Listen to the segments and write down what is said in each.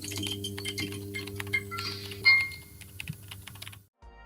Thank you.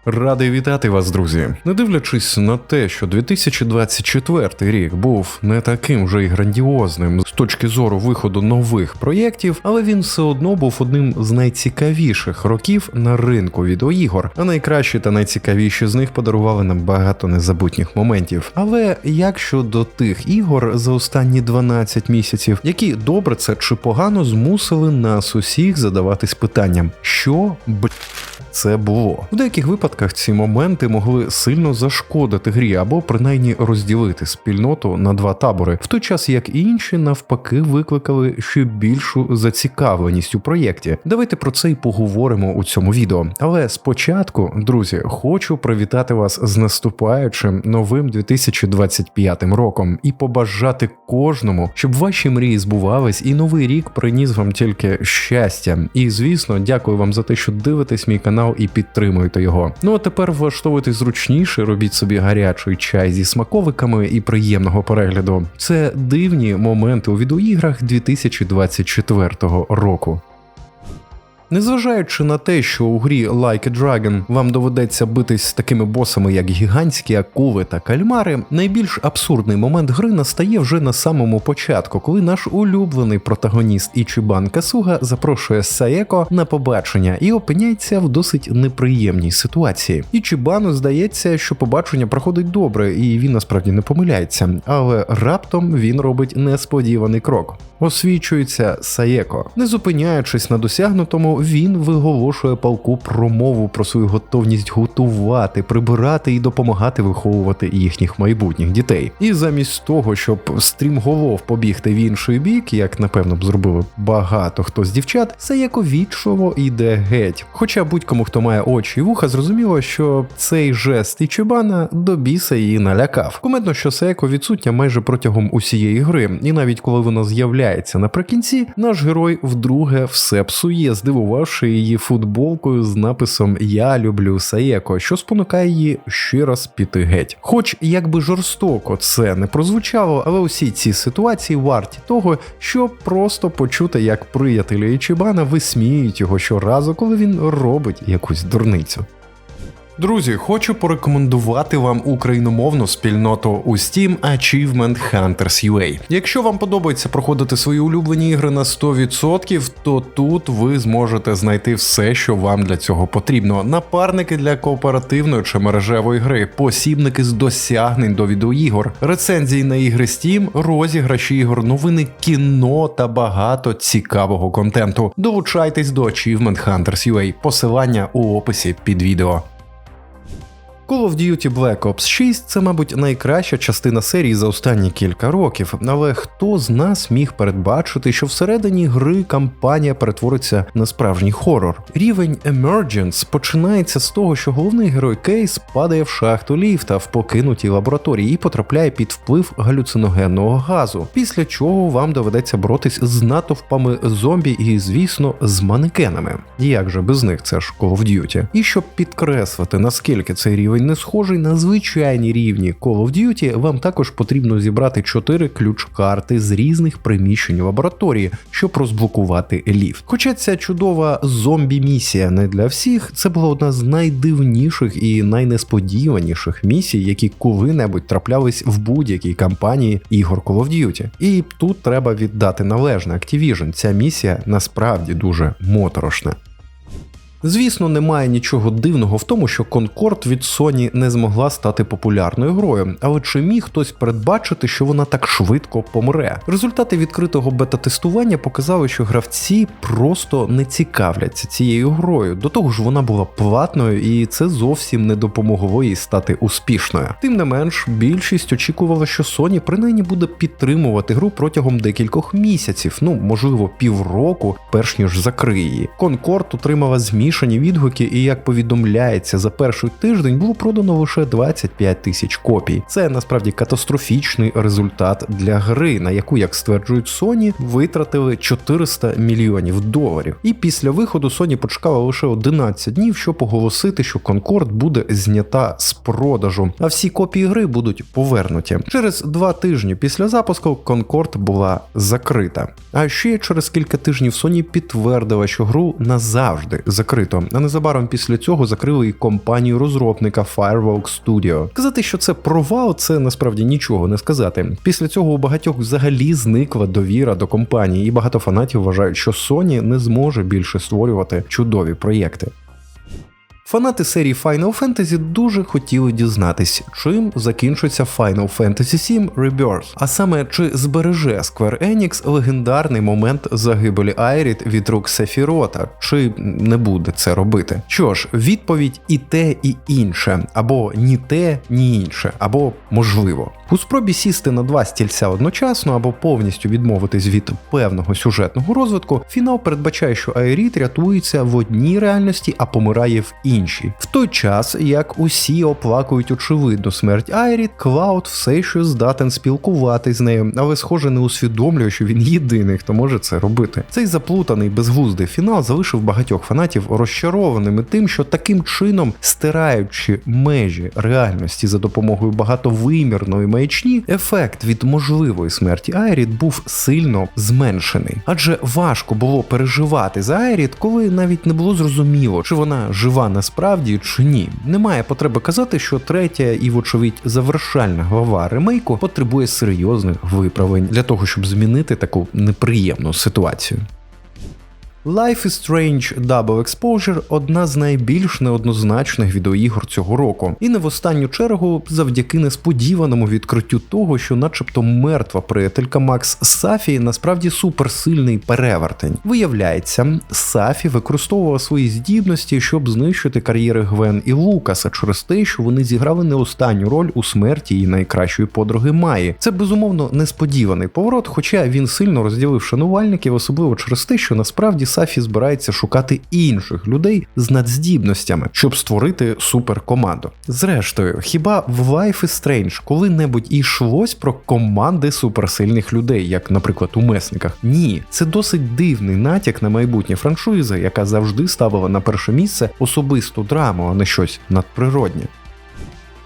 Радий вітати вас, друзі. Не дивлячись на те, що 2024 рік був не таким вже й грандіозним з точки зору виходу нових проєктів, але він все одно був одним з найцікавіших років на ринку відеоігор. А найкращі та найцікавіші з них подарували нам багато незабутніх моментів. Але як щодо тих ігор за останні 12 місяців, які добре це чи погано змусили нас усіх задаватись питанням, що б це було. В деяких випадках ці моменти могли сильно зашкодити грі або принаймні розділити спільноту на два табори, в той час як інші навпаки викликали ще більшу зацікавленість у проєкті. Давайте про це й поговоримо у цьому відео. Але спочатку, друзі, хочу привітати вас з наступаючим новим 2025 роком і побажати кожному, щоб ваші мрії збувались, і новий рік приніс вам тільки щастя. І звісно, дякую вам за те, що дивитесь мій канал і підтримуйте його. Ну а тепер влаштовуйтесь зручніше, робіть собі гарячий чай зі смаковиками і приємного перегляду. Це дивні моменти у відеоіграх 2024 року. Незважаючи на те, що у грі Like a Dragon вам доведеться битись з такими босами, як гігантські акули та кальмари, найбільш абсурдний момент гри настає вже на самому початку, коли наш улюблений протагоніст Ічібан Касуга запрошує Саеко на побачення і опиняється в досить неприємній ситуації. Ічібану здається, що побачення проходить добре, і він насправді не помиляється, але раптом він робить несподіваний крок. Освічується Саєко. Не зупиняючись на досягнутому, він виголошує полку промову про свою готовність готувати, прибирати і допомагати виховувати їхніх майбутніх дітей. І замість того, щоб стрімголов побігти в інший бік, як напевно б зробили багато хто з дівчат, Саєко вічливо йде геть. Хоча будь-кому, хто має очі і вуха, зрозуміло, що цей жест Ічибана до біса її налякав. Кумедно, що Саєко відсутня майже протягом усієї гри, і навіть коли вона з'являється наприкінці, наш герой вдруге все псує, здивувавши її футболкою з написом Я люблю Саєко, що спонукає її ще раз піти геть. Хоч якби жорстоко це не прозвучало, але усі ці ситуації варті того, щоб просто почути, як приятелі Ічибана висміють його щоразу, коли він робить якусь дурницю. Друзі, хочу порекомендувати вам україномовну спільноту у Steam Achievement Hunters UA. Якщо вам подобається проходити свої улюблені ігри на 100%, то тут ви зможете знайти все, що вам для цього потрібно: напарники для кооперативної чи мережевої гри, посібники з досягнень до відеоігор, рецензії на ігри Steam, розіграші ігор, новини кіно та багато цікавого контенту. Долучайтесь до Achievement Hunters UA. Посилання у описі під відео. Call of Duty Black Ops 6 це, мабуть, найкраща частина серії за останні кілька років, але хто з нас міг передбачити, що всередині гри кампанія перетвориться на справжній хорор? Рівень Emergence починається з того, що головний герой Кейс падає в шахту ліфта в покинутій лабораторії і потрапляє під вплив галюциногенного газу, після чого вам доведеться боротись з натовпами зомбі і, звісно, з манекенами. Як же без них це ж Call of Duty? І щоб підкреслити, наскільки цей рівень не схожий на звичайні рівні Call of Duty, вам також потрібно зібрати 4 ключ-карти з різних приміщень лабораторії, щоб розблокувати ліфт. Хоча ця чудова зомбі-місія не для всіх, це була одна з найдивніших і найнесподіваніших місій, які коли-небудь траплялись в будь-якій кампанії ігор Call of Duty. І тут треба віддати належне Activision. Ця місія насправді дуже моторошна. Звісно, немає нічого дивного в тому, що Concord від Sony не змогла стати популярною грою, але чи міг хтось передбачити, що вона так швидко помре? Результати відкритого бета-тестування показали, що гравці просто не цікавляться цією грою. До того ж, вона була платною, і це зовсім не допомогло їй стати успішною. Тим не менш, більшість очікувала, що Sony принаймні буде підтримувати гру протягом декількох місяців, ну можливо, півроку, перш ніж закриє її. Concord отримала зміст змішані відгуки, і як повідомляється, за перший тиждень було продано лише 25 тисяч копій. Це насправді катастрофічний результат для гри, на яку, як стверджують Sony, витратили 400 мільйонів доларів. І після виходу Sony почекала лише 11 днів, щоб оголосити, що Concord буде знята з продажу, а всі копії гри будуть повернуті. Через два тижні після запуску Concord була закрита. А ще через кілька тижнів Sony підтвердила, що гру назавжди закрито. А незабаром після цього закрили і компанію розробника Firewalk Studio. Казати, що це провал, це насправді нічого не сказати. Після цього у багатьох взагалі зникла довіра до компанії, і багато фанатів вважають, що Sony не зможе більше створювати чудові проєкти. Фанати серії Final Fantasy дуже хотіли дізнатись, чим закінчиться Final Fantasy VII Rebirth, а саме чи збереже Square Enix легендарний момент загибелі Айріт від рук Сефірота, чи не буде це робити. Що ж, відповідь і те, і інше, або ні те, ні інше, або можливо. У спробі сісти на два стільця одночасно або повністю відмовитись від певного сюжетного розвитку, фінал передбачає, що Айріт рятується в одній реальності, а помирає в іншій. В той час, як усі оплакують очевидну смерть Айріт, Клауд все ще здатен спілкуватись з нею, але схоже не усвідомлює, що він єдиний, хто може це робити. Цей заплутаний безглуздий фінал залишив багатьох фанатів розчарованими тим, що таким чином, стираючи межі реальності за допомогою багатовимірної маячні, ефект від можливої смерті Айріт був сильно зменшений, адже важко було переживати за Айріт, коли навіть не було зрозуміло, чи вона жива насправді чи ні. Немає потреби казати, що третя і, вочевидь, завершальна глава ремейку потребує серйозних виправлень для того, щоб змінити таку неприємну ситуацію. Life is Strange Double Exposure одна з найбільш неоднозначних відеоігор цього року, і не в останню чергу завдяки несподіваному відкриттю того, що, начебто, мертва приятелька Макс Сафі насправді суперсильний перевертень. Виявляється, Сафі використовувала свої здібності, щоб знищити кар'єри Гвен і Лукаса через те, що вони зіграли не останню роль у смерті її найкращої подруги Маї. Це безумовно несподіваний поворот, хоча він сильно розділив шанувальників, особливо через те, що насправді. Сафі збирається шукати інших людей з надздібностями, щоб створити суперкоманду. Зрештою, хіба в Life is Strange коли-небудь і йшлось про команди суперсильних людей, як, наприклад, у месниках? Ні, це досить дивний натяк на майбутнє франшизи, яка завжди ставила на перше місце особисту драму, а не щось надприроднє.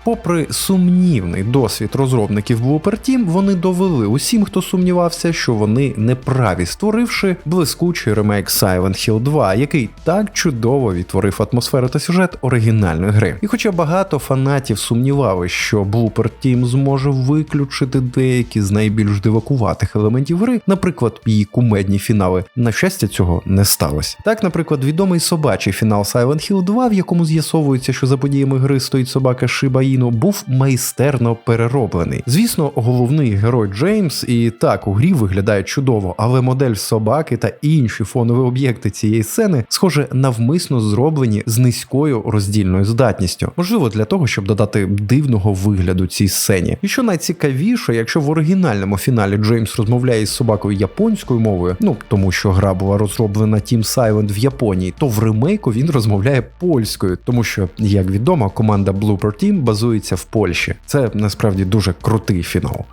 Попри сумнівний досвід розробників Blooper Team, вони довели усім, хто сумнівався, що вони неправі, створивши блискучий ремейк Silent Hill 2, який так чудово відтворив атмосферу та сюжет оригінальної гри. І хоча багато фанатів сумнівалися, що Blooper Team зможе виключити деякі з найбільш дивакуватих елементів гри, наприклад, її кумедні фінали, на щастя, цього не сталося. Так, наприклад, відомий собачий фінал Silent Hill 2, в якому з'ясовується, що за подіями гри стоїть собака Shiba Inu, був майстерно перероблений. Звісно, головний герой Джеймс і так у грі виглядає чудово, але модель собаки та інші фонові об'єкти цієї сцени, схоже, навмисно зроблені з низькою роздільною здатністю. Можливо, для того, щоб додати дивного вигляду цій сцені. І що найцікавіше, якщо в оригінальному фіналі Джеймс розмовляє із собакою японською мовою, ну тому що гра була розроблена Team Silent в Японії, то в ремейку він розмовляє польською, тому що, як відомо, команда Blooper Team базується в Польщі. Це насправді дуже крутий фінал.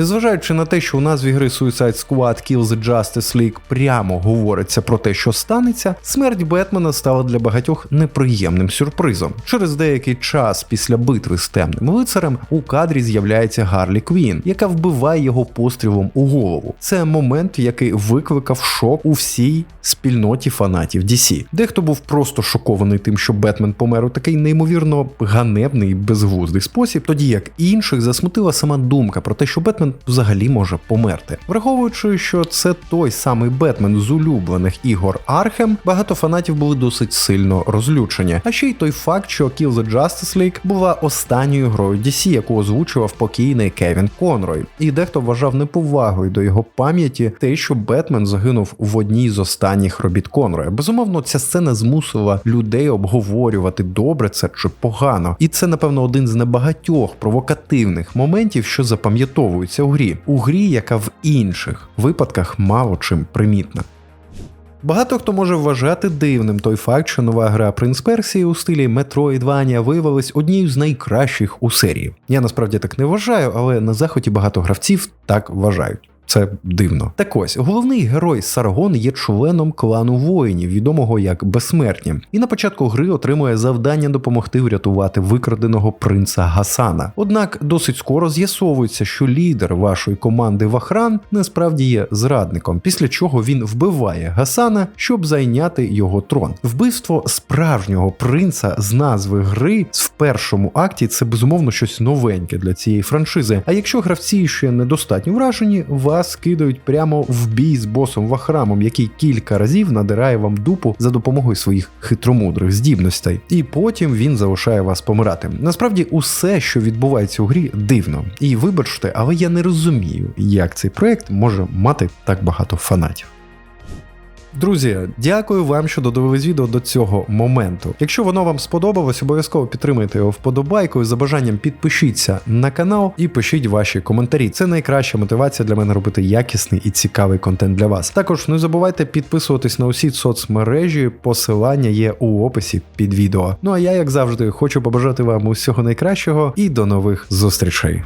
Незважаючи на те, що у назві гри Suicide Squad Kill the Justice League прямо говориться про те, що станеться, смерть Бетмена стала для багатьох неприємним сюрпризом. Через деякий час після битви з темним лицарем у кадрі з'являється Гарлі Квін, яка вбиває його пострілом у голову. Це момент, який викликав шок у всій спільноті фанатів DC. Дехто був просто шокований тим, що Бетмен помер у такий неймовірно ганебний і безглуздий спосіб, тоді як інших засмутила сама думка про те, що Бетмен взагалі може померти. Враховуючи, що це той самий Бетмен з улюблених ігор Архем, багато фанатів були досить сильно розлючені. А ще й той факт, що Kill the Justice League була останньою грою DC, яку озвучував покійний Кевін Конрой. І дехто вважав неповагою до його пам'яті те, що Бетмен загинув в одній з останніх робіт Конроя. Безумовно, ця сцена змусила людей обговорювати добре це чи погано. І це, напевно, один з небагатьох провокативних моментів, що запам'ятовуються у грі, у грі, яка в інших випадках мало чим примітна. Багато хто може вважати дивним той факт, що нова гра Принц Персії у стилі Metroidvania виявилась однією з найкращих у серії. Я насправді так не вважаю, але на заході багато гравців так вважають. Це дивно. Так ось головний герой Саргон є членом клану воїнів, відомого як безсмертні, і на початку гри отримує завдання допомогти врятувати викраденого принца Гасана. Однак досить скоро з'ясовується, що лідер вашої команди Вахран насправді є зрадником, після чого він вбиває Гасана, щоб зайняти його трон. Вбивство справжнього принца з назви гри в першому акті це безумовно щось новеньке для цієї франшизи. А якщо гравці ще недостатньо вражені, вас кидають прямо в бій з босом Вахрамом, який кілька разів надирає вам дупу за допомогою своїх хитромудрих здібностей, і потім він залишає вас помирати. Насправді, усе, що відбувається у грі, дивно. І вибачте, але я не розумію, як цей проект може мати так багато фанатів. Друзі, дякую вам, що додивились відео до цього моменту. Якщо воно вам сподобалось, обов'язково підтримайте його вподобайкою. За бажанням підпишіться на канал і пишіть ваші коментарі. Це найкраща мотивація для мене робити якісний і цікавий контент для вас. Також не забувайте підписуватись на усі соцмережі, посилання є у описі під відео. Ну а я, як завжди, хочу побажати вам усього найкращого і до нових зустрічей.